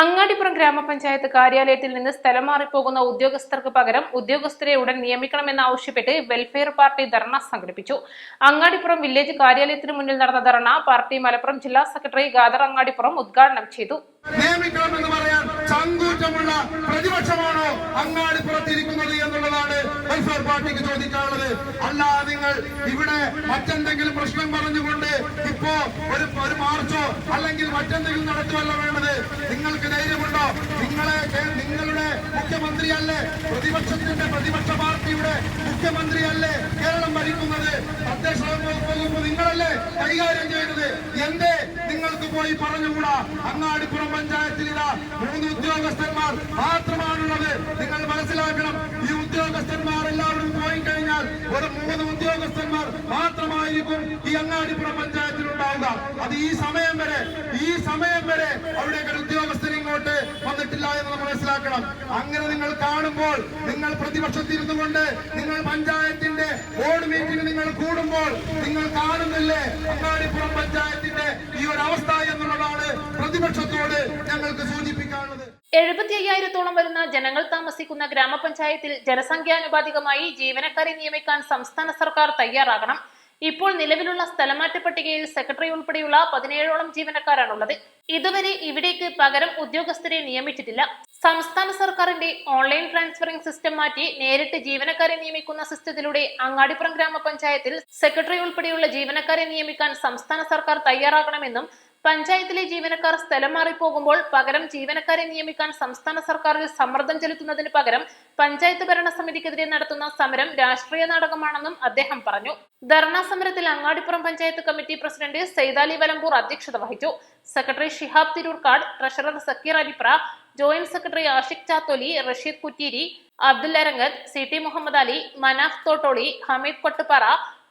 അങ്ങാടിപ്പുറം ഗ്രാമപഞ്ചായത്ത് കാര്യാലയത്തിൽ നിന്ന് സ്ഥലം മാറിപ്പോകുന്ന ഉദ്യോഗസ്ഥർക്ക് പകരം ഉദ്യോഗസ്ഥരെ ഉടൻ നിയമിക്കണമെന്നാവശ്യപ്പെട്ട് വെൽഫെയർ പാർട്ടി ധർണ സംഘടിപ്പിച്ചു. അങ്ങാടിപ്പുറം വില്ലേജ് കാര്യാലയത്തിന് മുന്നിൽ നടന്ന ധർണ പാർട്ടി മലപ്പുറം ജില്ലാ സെക്രട്ടറി ഗാദർ അങ്ങാടിപ്പുറം ഉദ്ഘാടനം ചെയ്തു. പറയാൻ ചങ്കൂറ്റമുള്ള അങ്ങാടി പുറത്തിരിക്കുന്നത് എന്നുള്ളതാണ് വെൽഫെയർ പാർട്ടിക്ക് ചോദിക്കാനുള്ളത്. അല്ലാതെ നിങ്ങൾ ഇവിടെ മറ്റെന്തെങ്കിലും പ്രശ്നം പറഞ്ഞുകൊണ്ട് ഇപ്പോ ഒരു ഒരു മാർച്ചോ അല്ലെങ്കിൽ മറ്റെന്തെങ്കിലും നടത്തുമല്ല വേണ്ടത്. നിങ്ങൾക്ക് ധൈര്യമുണ്ടോ? നിങ്ങളെ നിങ്ങളുടെ മുഖ്യമന്ത്രിയല്ലേ? പ്രതിപക്ഷത്തിന്റെ പ്രതിപക്ഷ പാർട്ടിയുടെ മുഖ്യമന്ത്രിയല്ലേ കേരളം ഭരിക്കുന്നത്? നിങ്ങൾക്ക് പോയി പറഞ്ഞുകൂടാ? അങ്ങാടിപ്പുറം പഞ്ചായത്തിൽ മൂന്ന് ഉദ്യോഗസ്ഥന്മാർ മാത്രമാണുള്ളത്. നിങ്ങൾ മനസ്സിലാക്കണം ഈ ഉദ്യോഗസ്ഥന്മാർ എല്ലാവരും പോയി കഴിഞ്ഞാൽ ഒരു മൂന്ന് ഉദ്യോഗസ്ഥന്മാർ മാത്രമായിരിക്കും ഈ അങ്ങാടിപ്പുറം പഞ്ചായത്തിൽ ഉണ്ടാവുക അത് ഈ സമയം വരെ ഈ സമയം വരെ അവിടേക്ക് ഒരു ഉദ്യോഗസ്ഥൻ ഇങ്ങോട്ട് വന്നിട്ടില്ല എന്ന് നമ്മൾ മനസ്സിലാക്കണം. അങ്ങനെ നിങ്ങൾ കാണുമ്പോൾ നിങ്ങൾ പ്രതിപക്ഷത്തിരുന്നു കൊണ്ട് നിങ്ങൾ പഞ്ചായത്തിന്റെ ബോർഡ് മീറ്റിംഗ് നിങ്ങൾ കൂടുമ്പോൾ നിങ്ങൾ കാണുന്നില്ലേ? അങ്ങാടിപ്പുറം പഞ്ചായത്തിന്റെ ഈ പ്രതിപക്ഷത്തോട് ഞങ്ങൾക്ക് സൂചിപ്പിക്കാനുള്ളത്. എഴുപത്തി അയ്യായിരത്തോളം വരുന്ന ജനങ്ങൾ താമസിക്കുന്ന ഗ്രാമപഞ്ചായത്തിൽ ജനസംഖ്യാനുപാതികമായി ജീവനക്കാരെ നിയമിക്കാൻ സംസ്ഥാന സർക്കാർ തയ്യാറാകണം. ഇപ്പോൾ നിലവിലുള്ള സ്ഥലമാറ്റ പട്ടികയിൽ സെക്രട്ടറി ഉൾപ്പെടെയുള്ള പതിനേഴോളം ജീവനക്കാരാണുള്ളത്. ഇതുവരെ ഇവിടേക്ക് പകരം ഉദ്യോഗസ്ഥരെ നിയമിച്ചിട്ടില്ല. സംസ്ഥാന സർക്കാരിന്റെ ഓൺലൈൻ ട്രാൻസ്ഫറിംഗ് സിസ്റ്റം മാറ്റി നേരിട്ട് ജീവനക്കാരെ നിയമിക്കുന്ന സിസ്റ്റത്തിലൂടെ അങ്ങാടിപ്പുറം ഗ്രാമപഞ്ചായത്തിൽ സെക്രട്ടറി ഉൾപ്പെടെയുള്ള ജീവനക്കാരെ നിയമിക്കാൻ സംസ്ഥാന സർക്കാർ തയ്യാറാകണമെന്നും പഞ്ചായത്തിലെ ജീവനക്കാർ സ്ഥലം മാറിപ്പോകുമ്പോൾ പകരം ജീവനക്കാരെ നിയമിക്കാൻ സംസ്ഥാന സർക്കാരിൽ സമ്മർദ്ദം ചെലുത്തുന്നതിന് പകരം പഞ്ചായത്ത് ഭരണ സമിതിക്കെതിരെ നടത്തുന്ന സമരം രാഷ്ട്രീയ നാടകമാണെന്നും അദ്ദേഹം പറഞ്ഞു. ധർണാ സമരത്തിൽ അങ്ങാടിപ്പുറം പഞ്ചായത്ത് കമ്മിറ്റി പ്രസിഡന്റ് സൈതാലി വലമ്പൂർ അധ്യക്ഷത വഹിച്ചു. Secretary Shihab Tirurkad treasurer Sakeer Alipra joint secretary Ashiq Chatholi Rasheed Kutteeri Abdul Arangath C T Muhammad Ali Manaf Thottoli Hameed Kottupara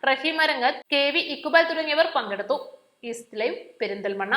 Raheem Arangath K V Iqbal തുടങ്ങിയവർ പങ്കെടുത്തു. East live Perinthalmanna.